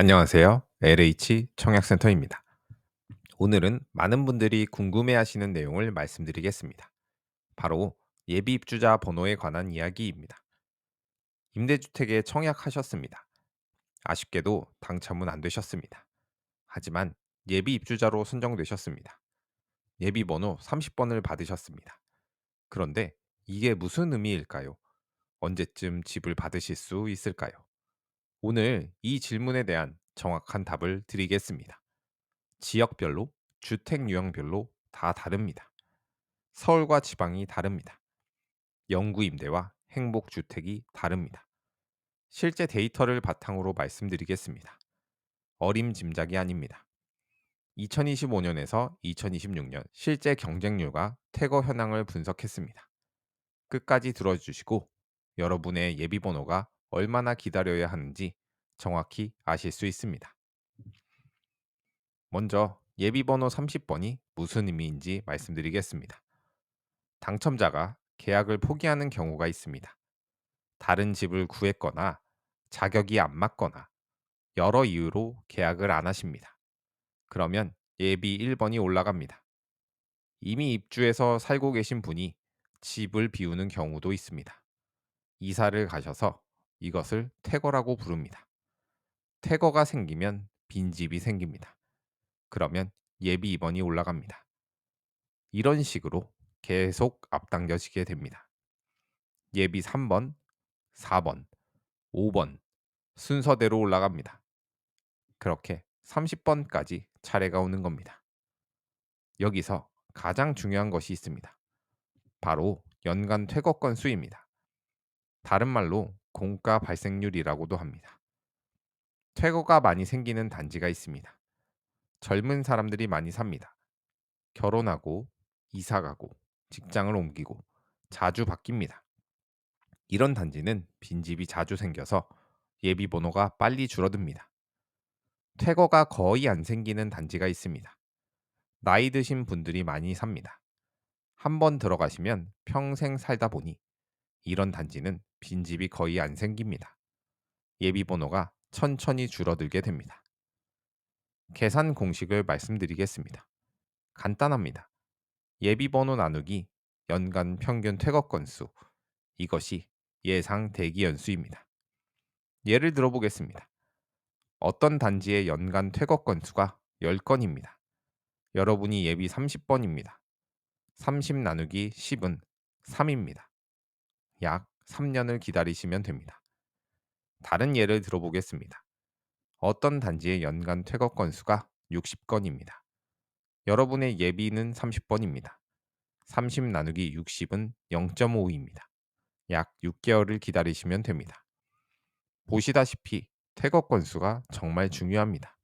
안녕하세요. LH 청약센터입니다. 오늘은 많은 분들이 궁금해하시는 내용을 말씀드리겠습니다. 바로 예비 입주자 번호에 관한 이야기입니다. 임대주택에 청약하셨습니다. 아쉽게도 당첨은 안 되셨습니다. 하지만 예비 입주자로 선정되셨습니다. 예비 번호 30번을 받으셨습니다. 그런데 이게 무슨 의미일까요? 언제쯤 집을 받으실 수 있을까요? 오늘 이 질문에 대한 정확한 답을 드리겠습니다. 지역별로, 주택 유형별로 다 다릅니다. 서울과 지방이 다릅니다. 영구 임대와 행복 주택이 다릅니다. 실제 데이터를 바탕으로 말씀드리겠습니다. 어림짐작이 아닙니다. 2025년에서 2026년 실제 경쟁률과 퇴거 현황을 분석했습니다. 끝까지 들어주시고 여러분의 예비 번호가 얼마나 기다려야 하는지 정확히 아실 수 있습니다. 먼저 예비 번호 30번이 무슨 의미인지 말씀드리겠습니다. 당첨자가 계약을 포기하는 경우가 있습니다. 다른 집을 구했거나 자격이 안 맞거나 여러 이유로 계약을 안 하십니다. 그러면 예비 1번이 올라갑니다. 이미 입주해서 살고 계신 분이 집을 비우는 경우도 있습니다. 이사를 가셔서 이것을 퇴거라고 부릅니다. 퇴거가 생기면 빈집이 생깁니다. 그러면 예비 2번이 올라갑니다. 이런 식으로 계속 앞당겨지게 됩니다. 예비 3번, 4번, 5번 순서대로 올라갑니다. 그렇게 30번까지 차례가 오는 겁니다. 여기서 가장 중요한 것이 있습니다. 바로 연간 퇴거 건수입니다. 다른 말로 공가 발생률이라고도 합니다. 퇴거가 많이 생기는 단지가 있습니다. 젊은 사람들이 많이 삽니다. 결혼하고 이사 가고 직장을 옮기고 자주 바뀝니다. 이런 단지는 빈집이 자주 생겨서 예비 번호가 빨리 줄어듭니다. 퇴거가 거의 안 생기는 단지가 있습니다. 나이 드신 분들이 많이 삽니다. 한 번 들어가시면 평생 살다 보니 이런 단지는 빈집이 거의 안 생깁니다. 예비 번호가 천천히 줄어들게 됩니다. 계산 공식을 말씀드리겠습니다. 간단합니다. 예비 번호 나누기 연간 평균 퇴거 건수 이것이 예상 대기 연수입니다. 예를 들어보겠습니다. 어떤 단지의 연간 퇴거 건수가 10건입니다. 여러분이 예비 30번입니다. 30 나누기 10은 3입니다. 약 3년을 기다리시면 됩니다. 다른 예를 들어보겠습니다. 어떤 단지의 연간 퇴거 건수가 60건입니다. 여러분의 예비는 30번입니다. 30 나누기 60은 0.5입니다. 약 6개월을 기다리시면 됩니다. 보시다시피 퇴거 건수가 정말 중요합니다.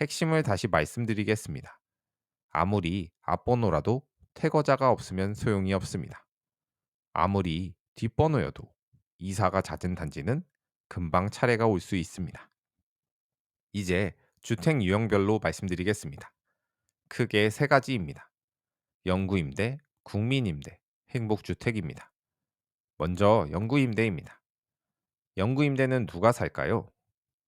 핵심을 다시 말씀드리겠습니다. 아무리 앞번호라도 퇴거자가 없으면 소용이 없습니다. 아무리 뒷번호여도 이사가 잦은 단지는 금방 차례가 올 수 있습니다. 이제 주택 유형별로 말씀드리겠습니다. 크게 세 가지입니다. 영구임대, 국민임대, 행복주택입니다. 먼저 영구임대입니다. 영구임대는 누가 살까요?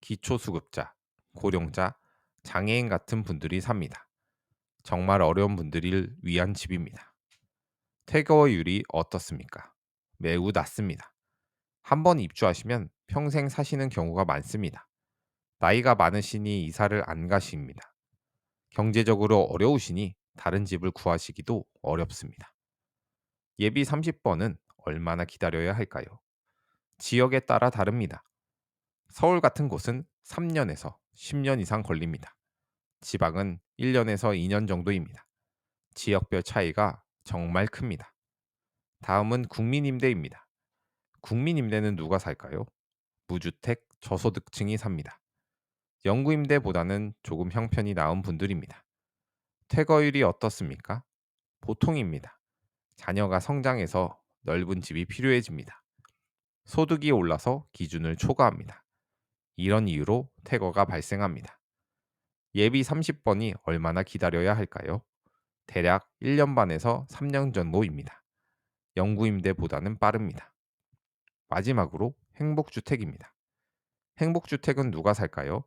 기초수급자, 고령자, 장애인 같은 분들이 삽니다. 정말 어려운 분들을 위한 집입니다. 퇴거율이 어떻습니까? 매우 낮습니다. 한 번 입주하시면 평생 사시는 경우가 많습니다. 나이가 많으시니 이사를 안 가십니다. 경제적으로 어려우시니 다른 집을 구하시기도 어렵습니다. 예비 30번은 얼마나 기다려야 할까요? 지역에 따라 다릅니다. 서울 같은 곳은 3년에서 10년 이상 걸립니다. 지방은 1년에서 2년 정도입니다. 지역별 차이가 정말 큽니다. 다음은 국민임대입니다. 국민임대는 누가 살까요? 무주택, 저소득층이 삽니다. 영구임대보다는 조금 형편이 나은 분들입니다. 퇴거율이 어떻습니까? 보통입니다. 자녀가 성장해서 넓은 집이 필요해집니다. 소득이 올라서 기준을 초과합니다. 이런 이유로 퇴거가 발생합니다. 예비 30번이 얼마나 기다려야 할까요? 대략 1년 반에서 3년 정도입니다. 영구임대보다는 빠릅니다. 마지막으로 행복주택입니다. 행복주택은 누가 살까요?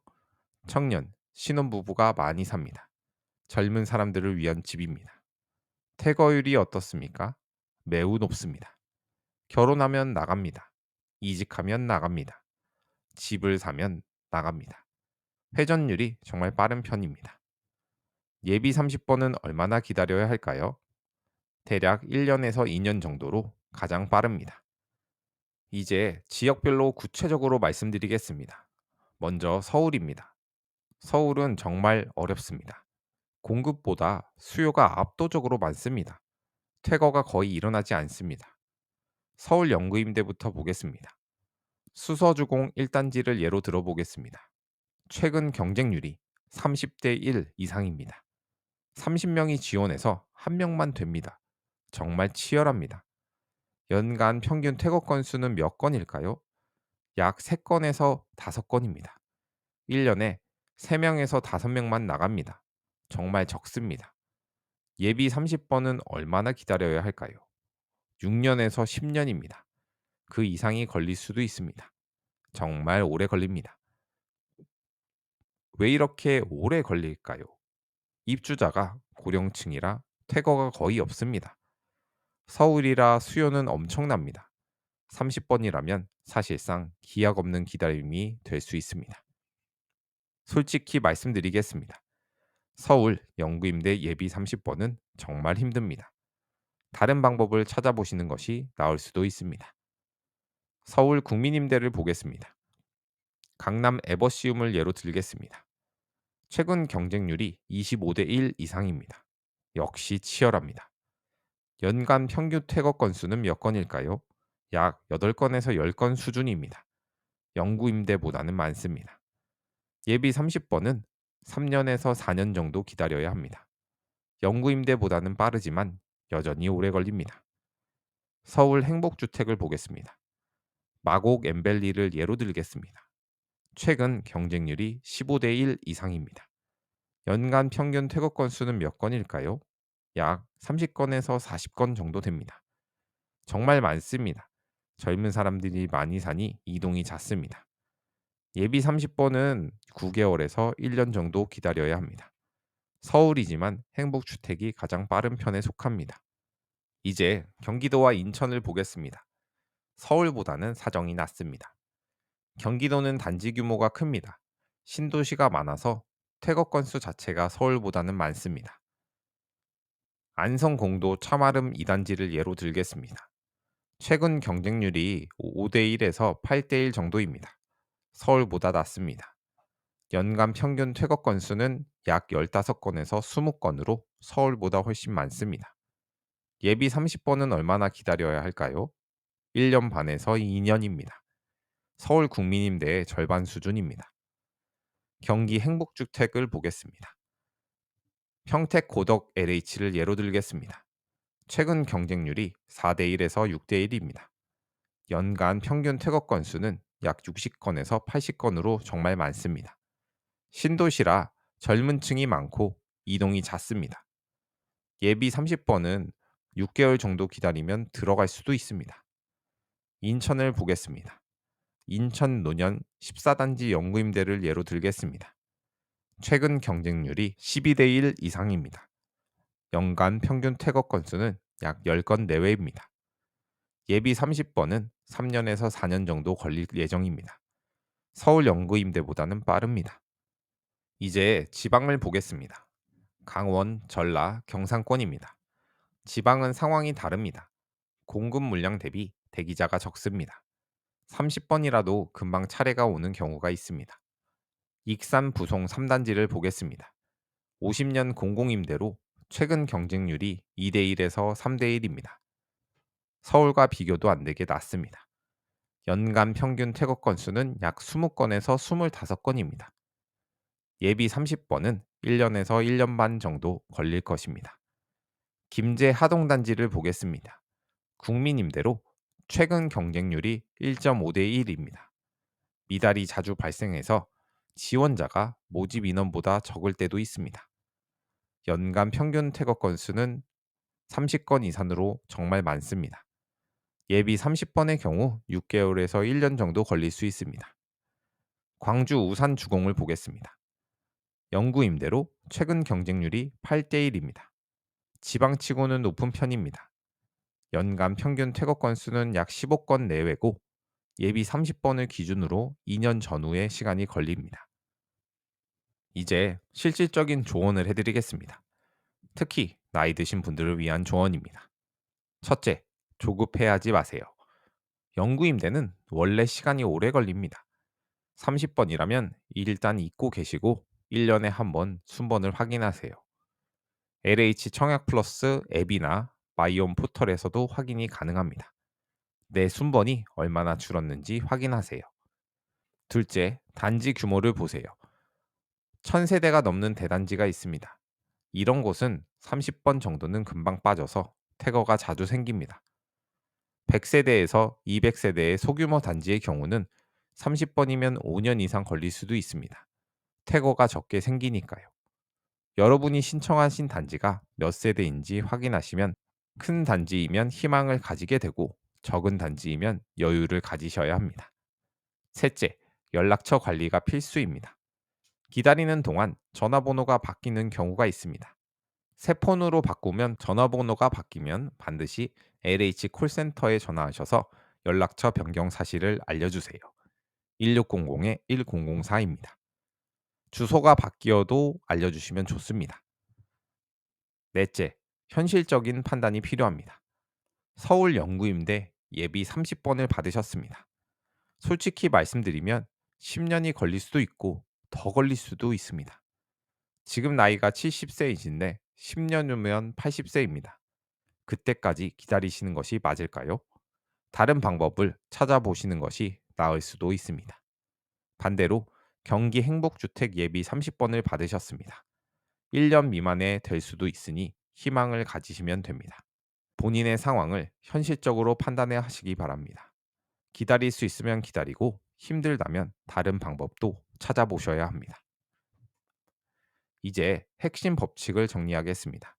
청년, 신혼부부가 많이 삽니다. 젊은 사람들을 위한 집입니다. 퇴거율이 어떻습니까? 매우 높습니다. 결혼하면 나갑니다. 이직하면 나갑니다. 집을 사면 나갑니다. 회전율이 정말 빠른 편입니다. 예비 30번은 얼마나 기다려야 할까요? 대략 1년에서 2년 정도로 가장 빠릅니다. 이제 지역별로 구체적으로 말씀드리겠습니다. 먼저 서울입니다. 서울은 정말 어렵습니다. 공급보다 수요가 압도적으로 많습니다. 퇴거가 거의 일어나지 않습니다. 서울 연구임대부터 보겠습니다. 수서주공 1단지를 예로 들어보겠습니다. 최근 경쟁률이 30대 1 이상입니다. 30명이 지원해서 1명만 됩니다. 정말 치열합니다. 연간 평균 퇴거 건수는 몇 건일까요? 약 3건에서 5건입니다. 1년에 3명에서 5명만 나갑니다. 정말 적습니다. 예비 30번은 얼마나 기다려야 할까요? 6년에서 10년입니다. 그 이상이 걸릴 수도 있습니다. 정말 오래 걸립니다. 왜 이렇게 오래 걸릴까요? 입주자가 고령층이라 퇴거가 거의 없습니다. 서울이라 수요는 엄청납니다. 30번이라면 사실상 기약 없는 기다림이 될 수 있습니다. 솔직히 말씀드리겠습니다. 서울 영구임대 예비 30번은 정말 힘듭니다. 다른 방법을 찾아보시는 것이 나을 수도 있습니다. 서울 국민임대를 보겠습니다. 강남 에버시움을 예로 들겠습니다. 최근 경쟁률이 25대 1 이상입니다. 역시 치열합니다. 연간 평균 퇴거 건수는 몇 건일까요? 약 8건에서 10건 수준입니다. 영구 임대보다는 많습니다. 예비 30번은 3년에서 4년 정도 기다려야 합니다. 영구 임대보다는 빠르지만 여전히 오래 걸립니다. 서울 행복주택을 보겠습니다. 마곡 엠벨리를 예로 들겠습니다. 최근 경쟁률이 15대 1 이상입니다. 연간 평균 퇴거 건수는 몇 건일까요? 약 30건에서 40건 정도 됩니다. 정말 많습니다. 젊은 사람들이 많이 사니 이동이 잦습니다. 예비 30번은 9개월에서 1년 정도 기다려야 합니다. 서울이지만 행복주택이 가장 빠른 편에 속합니다. 이제 경기도와 인천을 보겠습니다. 서울보다는 사정이 낫습니다. 경기도는 단지 규모가 큽니다. 신도시가 많아서 퇴거 건수 자체가 서울보다는 많습니다. 안성공도 참아름 2단지를 예로 들겠습니다. 최근 경쟁률이 5대 1에서 8대 1 정도입니다. 서울보다 낮습니다. 연간 평균 퇴거 건수는 약 15건에서 20건으로 서울보다 훨씬 많습니다. 예비 30번은 얼마나 기다려야 할까요? 1년 반에서 2년입니다. 서울 국민임대의 절반 수준입니다. 경기 행복주택을 보겠습니다. 평택 고덕 LH를 예로 들겠습니다. 최근 경쟁률이 4대 1에서 6대 1입니다. 연간 평균 퇴거 건수는 약 60건에서 80건으로 정말 많습니다. 신도시라 젊은 층이 많고 이동이 잦습니다. 예비 30번은 6개월 정도 기다리면 들어갈 수도 있습니다. 인천을 보겠습니다. 인천 노년 14단지 연구임대를 예로 들겠습니다. 최근 경쟁률이 12대 1 이상입니다. 연간 평균 퇴거 건수는 약 10건 내외입니다. 예비 30번은 3년에서 4년 정도 걸릴 예정입니다. 서울 연구임대보다는 빠릅니다. 이제 지방을 보겠습니다. 강원, 전라, 경상권입니다. 지방은 상황이 다릅니다. 공급 물량 대비 대기자가 적습니다. 30번이라도 금방 차례가 오는 경우가 있습니다. 익산 부송 3단지를 보겠습니다. 50년 공공임대로 최근 경쟁률이 2대 1에서 3대 1입니다. 서울과 비교도 안 되게 낮습니다. 연간 평균 퇴거 건수는 약 20건에서 25건입니다. 예비 30번은 1년에서 1년 반 정도 걸릴 것입니다. 김제 하동단지를 보겠습니다. 국민임대로 최근 경쟁률이 1.5대 1입니다. 미달이 자주 발생해서 지원자가 모집 인원보다 적을 때도 있습니다. 연간 평균 퇴거 건수는 30건 이상으로 정말 많습니다. 예비 30번의 경우 6개월에서 1년 정도 걸릴 수 있습니다. 광주 우산 주공을 보겠습니다. 영구 임대로 최근 경쟁률이 8대 1입니다. 지방치고는 높은 편입니다. 연간 평균 퇴거 건수는 약 15건 내외고 예비 30번을 기준으로 2년 전후의 시간이 걸립니다. 이제 실질적인 조언을 해드리겠습니다. 특히 나이 드신 분들을 위한 조언입니다. 첫째, 조급해하지 마세요. 영구 임대는 원래 시간이 오래 걸립니다. 30번이라면 일단 잊고 계시고 1년에 한 번 순번을 확인하세요. LH 청약 플러스 앱이나 마이온 포털에서도 확인이 가능합니다. 내 순번이 얼마나 줄었는지 확인하세요. 둘째, 단지 규모를 보세요. 1000세대가 넘는 대단지가 있습니다. 이런 곳은 30번 정도는 금방 빠져서 태거가 자주 생깁니다. 100세대에서 200세대의 소규모 단지의 경우는 30번이면 5년 이상 걸릴 수도 있습니다. 태거가 적게 생기니까요. 여러분이 신청하신 단지가 몇 세대인지 확인하시면 큰 단지이면 희망을 가지게 되고 적은 단지이면 여유를 가지셔야 합니다. 셋째, 연락처 관리가 필수입니다. 기다리는 동안 전화번호가 바뀌는 경우가 있습니다. 새 폰으로 바꾸면 전화번호가 바뀌면 반드시 LH 콜센터에 전화하셔서 연락처 변경 사실을 알려주세요. 1600-1004입니다. 주소가 바뀌어도 알려주시면 좋습니다. 넷째, 현실적인 판단이 필요합니다. 서울 영구임대 예비 30번을 받으셨습니다. 솔직히 말씀드리면 10년이 걸릴 수도 있고 더 걸릴 수도 있습니다. 지금 나이가 70세이신데 10년 후면 80세입니다. 그때까지 기다리시는 것이 맞을까요? 다른 방법을 찾아보시는 것이 나을 수도 있습니다. 반대로 경기 행복주택 예비 30번을 받으셨습니다. 1년 미만에 될 수도 있으니 희망을 가지시면 됩니다. 본인의 상황을 현실적으로 판단해 하시기 바랍니다. 기다릴 수 있으면 기다리고 힘들다면 다른 방법도 찾아보셔야 합니다. 이제 핵심 법칙을 정리하겠습니다.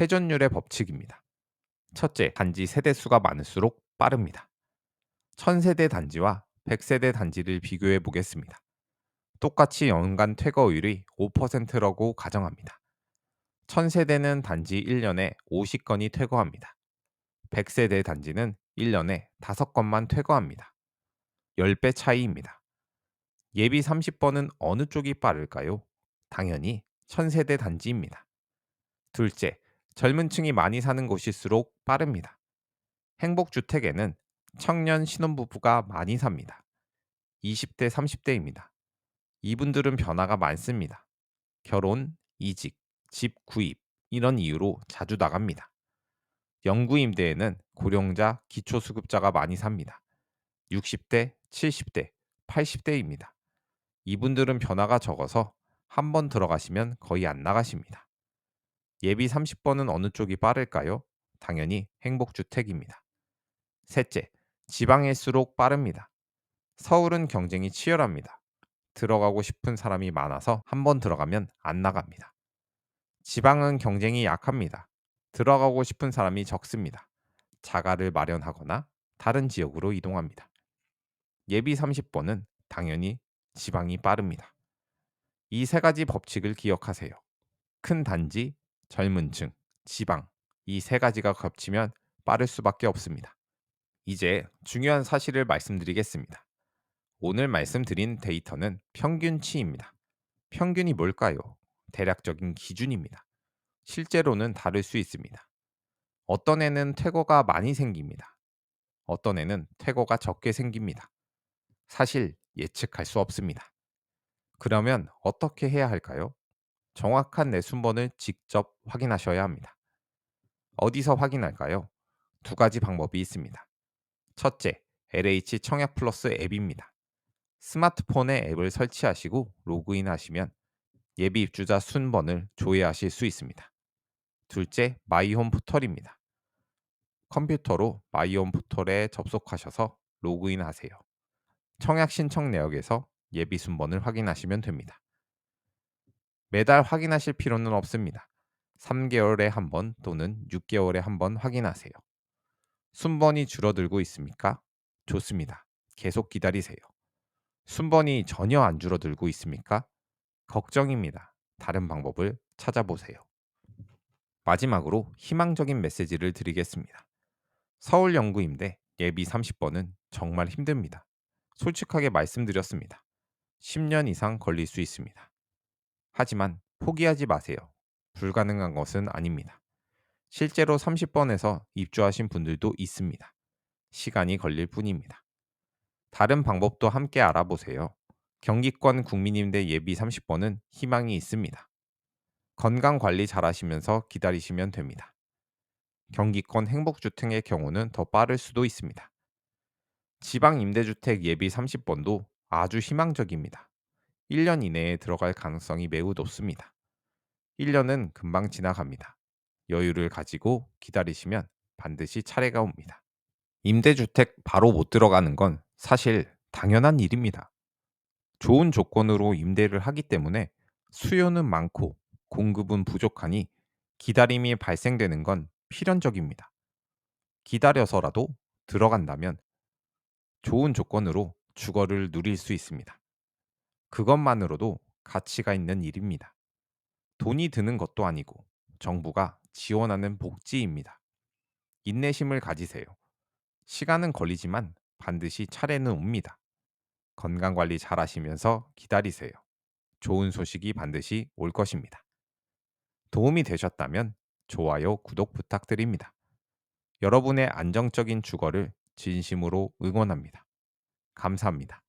회전율의 법칙입니다. 첫째, 단지 세대수가 많을수록 빠릅니다. 1000세대 단지와 100세대 단지를 비교해 보겠습니다. 똑같이 연간 퇴거율이 5%라고 가정합니다. 1000세대는 단지 1년에 50건이 퇴거합니다. 100세대 단지는 1년에 5건만 퇴거합니다. 10배 차이입니다. 예비 30번은 어느 쪽이 빠를까요? 당연히 1000세대 단지입니다. 둘째, 젊은 층이 많이 사는 곳일수록 빠릅니다. 행복주택에는 청년 신혼부부가 많이 삽니다. 20대, 30대입니다. 이분들은 변화가 많습니다. 결혼, 이직, 집 구입, 이런 이유로 자주 나갑니다. 영구 임대에는 고령자, 기초수급자가 많이 삽니다. 60대, 70대, 80대입니다. 이분들은 변화가 적어서 한 번 들어가시면 거의 안 나가십니다. 예비 30번은 어느 쪽이 빠를까요? 당연히 행복주택입니다. 셋째, 지방일수록 빠릅니다. 서울은 경쟁이 치열합니다. 들어가고 싶은 사람이 많아서 한 번 들어가면 안 나갑니다. 지방은 경쟁이 약합니다. 들어가고 싶은 사람이 적습니다. 자가를 마련하거나 다른 지역으로 이동합니다. 예비 30번은 당연히 지방이 빠릅니다. 이 세 가지 법칙을 기억하세요. 큰 단지, 젊은 층, 지방 이 세 가지가 겹치면 빠를 수밖에 없습니다. 이제 중요한 사실을 말씀드리겠습니다. 오늘 말씀드린 데이터는 평균치입니다. 평균이 뭘까요? 대략적인 기준입니다. 실제로는 다를 수 있습니다. 어떤 애는 퇴거가 많이 생깁니다. 어떤 애는 퇴거가 적게 생깁니다. 사실 예측할 수 없습니다. 그러면 어떻게 해야 할까요? 정확한 내 순번을 직접 확인하셔야 합니다. 어디서 확인할까요? 두 가지 방법이 있습니다. 첫째, LH 청약 플러스 앱입니다. 스마트폰에 앱을 설치하시고 로그인 하시면 예비 입주자 순번을 조회하실 수 있습니다. 둘째, 마이홈 포털입니다. 컴퓨터로 마이홈 포털에 접속하셔서 로그인 하세요. 청약 신청 내역에서 예비 순번을 확인하시면 됩니다. 매달 확인하실 필요는 없습니다. 3개월에 한 번 또는 6개월에 한 번 확인하세요. 순번이 줄어들고 있습니까? 좋습니다. 계속 기다리세요. 순번이 전혀 안 줄어들고 있습니까? 걱정입니다. 다른 방법을 찾아보세요. 마지막으로 희망적인 메시지를 드리겠습니다. 서울 연구임대 예비 30번은 정말 힘듭니다. 솔직하게 말씀드렸습니다. 10년 이상 걸릴 수 있습니다. 하지만 포기하지 마세요. 불가능한 것은 아닙니다. 실제로 30번에서 입주하신 분들도 있습니다. 시간이 걸릴 뿐입니다. 다른 방법도 함께 알아보세요. 경기권 국민임대 예비 30번은 희망이 있습니다. 건강 관리 잘 하시면서 기다리시면 됩니다. 경기권 행복주택의 경우는 더 빠를 수도 있습니다. 지방 임대주택 예비 30번도 아주 희망적입니다. 1년 이내에 들어갈 가능성이 매우 높습니다. 1년은 금방 지나갑니다. 여유를 가지고 기다리시면 반드시 차례가 옵니다. 임대주택 바로 못 들어가는 건 사실 당연한 일입니다. 좋은 조건으로 임대를 하기 때문에 수요는 많고 공급은 부족하니 기다림이 발생되는 건 필연적입니다. 기다려서라도 들어간다면 좋은 조건으로 주거를 누릴 수 있습니다. 그것만으로도 가치가 있는 일입니다. 돈이 드는 것도 아니고 정부가 지원하는 복지입니다. 인내심을 가지세요. 시간은 걸리지만 반드시 차례는 옵니다. 건강 관리 잘 하시면서 기다리세요. 좋은 소식이 반드시 올 것입니다. 도움이 되셨다면 좋아요, 구독 부탁드립니다. 여러분의 안정적인 주거를 진심으로 응원합니다. 감사합니다.